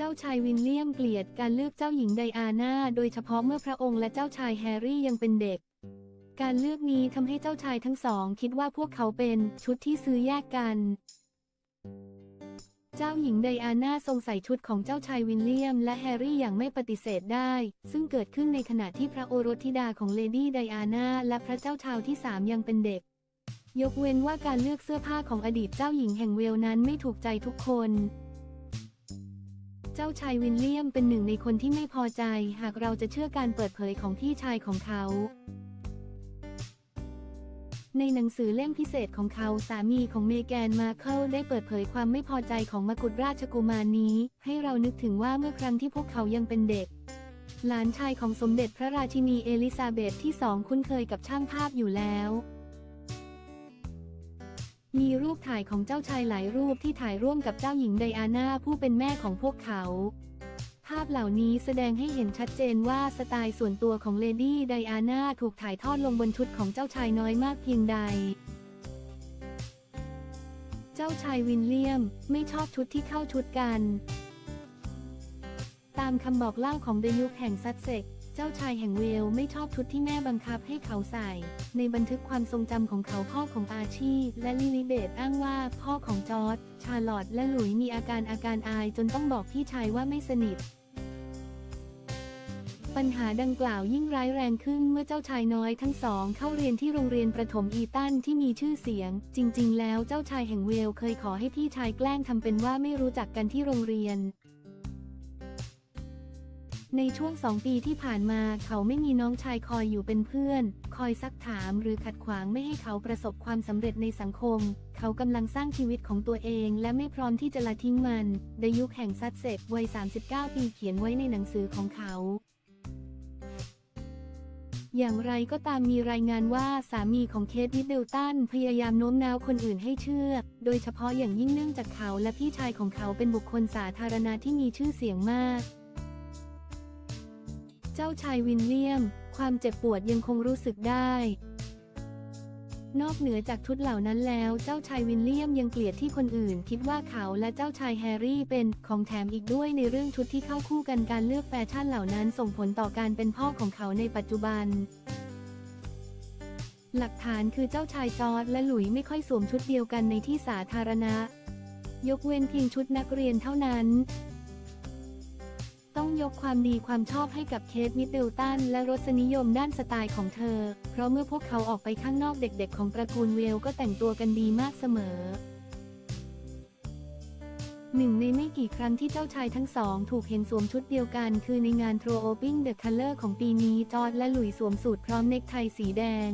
จ้าชายวินเลียมเกลียดการเลือกเจ้าหญิงไดอาน่าโดยเฉพาะเมื่อพระองค์และเจ้าชายแฮร์รี่ยังเป็นเด็ก การเลือกนี้ทำให้เจ้าชายทั้งสอง คิดว่าพวกเขาเป็นชุดที่ซื้อแยกกัน เจ้าหญิงไดอาน่าทรงใส่ชุดของเจ้าชายวินเลียม และแฮร์รี่อย่างไม่ปฏิเสธได้ ซึ่งเกิดขึ้นในขณะที่พระโอรสธิดาของเลดี้ไดอาน่าและพระเจ้าชาวที่สามยังเป็นเด็ก ยกเว้นว่าการเลือกเสื้อผ้าของอดีตเจ้าหญิงแห่งเวลนั้นไม่ถูกใจทุกคน เจ้าชายวินเลียมเป็นหนึ่งในคนที่ไม่พอใจ หากเราจะเชื่อการเปิดเผยของพี่ชายของเขา ในหนังสือเล่มพิเศษของเขาสามีของเมแกนมาเคิลได้เปิดเผยความไม่พอใจของมกุฎราชกุมารนี้ ให้เรานึกถึงว่าเมื่อครั้งที่พวกเขายังเป็นเด็ก หลานชายของสมเด็จพระราชินีเอลิซาเบธที่สองคุ้นเคยกับช่างภาพอยู่แล้ว มีรูปถ่ายของเจ้าชายหลายรูปที่ถ่ายร่วมกับเจ้าหญิงไดอาน่าผู้เป็นแม่ของพวกเขา ภาพเหล่านี้แสดงให้เห็นชัดเจนว่าสไตล์ส่วนตัวของเลดี้ไดอาน่าถูกถ่ายทอดลงบนชุดของเจ้าชายน้อยมากเพียงใด เจ้าชายวินเลียมไม่ชอบชุดที่เข้าชุดกัน ตามคำบอกเล่าของเดยุคแห่งซัสเซ็ก เจ้าชายแห่งเวลไม่ชอบชุดที่แม่บังคับให้เขาใส่ ในบันทึกความทรงจำของเขาพ่อของอาชีและลิลิเบตอ้างว่าพ่อของจอร์ดชาร์ลอตและหลุยมีอาการอาการอายจนต้องบอกพี่ชายว่าไม่สนิทปัญหาดังกล่าวยิ่งร้ายแรงขึ้นเมื่อเจ้าชายน้อยทั้งสองเข้าเรียนที่โรงเรียนประถมอีตันที่มีชื่อเสียง จริง ๆ แล้วเจ้าชายแห่งเวลเคยขอให้พี่ชายแกล้งทำเป็นว่าไม่รู้จักกันที่โรงเรียน ในช่วงสองปีที่ผ่านมาเขาไม่มีน้องชายคอยอยู่เป็นเพื่อน คอยซักถามหรือขัดขวางไม่ให้เขาประสบความสำเร็จในสังคม เขากำลังสร้างชีวิตของตัวเองและไม่พร้อมที่จะละทิ้งมันในยุคแห่งซัดเซกวัย 39 ปีเขียนไว้ในหนังสือของเขาอย่างไรก็ตามมีรายงานว่าสามีของเคทวิดเดลตันพยายามโน้มน้าวคนอื่นให้เชื่อ โดยเฉพาะอย่างยิ่งเนื่องจากเขาและพี่ชายของเขาเป็นบุคคลสาธารณะที่มีชื่อเสียงมาก เจ้าชายวินเลียม ความเจ็บปวดยังคงรู้สึกได้ นอกเหนือจากชุดเหล่านั้นแล้ว เจ้าชายวินเลียมยังเกลียดที่คนอื่น คิดว่าเขาและเจ้าชายแฮร์รี่เป็นของแถมอีกด้วยในเรื่องชุดที่เข้าคู่กันการเลือกแฟชั่นเหล่านั้นส่งผลต่อการเป็นพ่อของเขาในปัจจุบันหลักฐานคือเจ้าชายจอร์ดและหลุยไม่ค่อยสวมชุดเดียวกันในที่สาธารณะ ยกเว้นเพียงชุดนักเรียนเท่านั้น ยกความดีความชอบให้กับเคทมิดเดิลตันและรสนิยมด้านสไตล์ของเธอ เพราะเมื่อพวกเขาออกไปข้างนอกเด็กๆ ของตระกูลเวลก็แต่งตัวกันดีมากเสมอหนึ่งในไม่กี่ครั้งที่เจ้าชายทั้งสองถูกเห็นสวมชุดเดียวกัน คือในงาน Throw Opening the Color ของปีนี้จอร์ดและหลุยส์สวมสูทพร้อมเนคไทสีแดง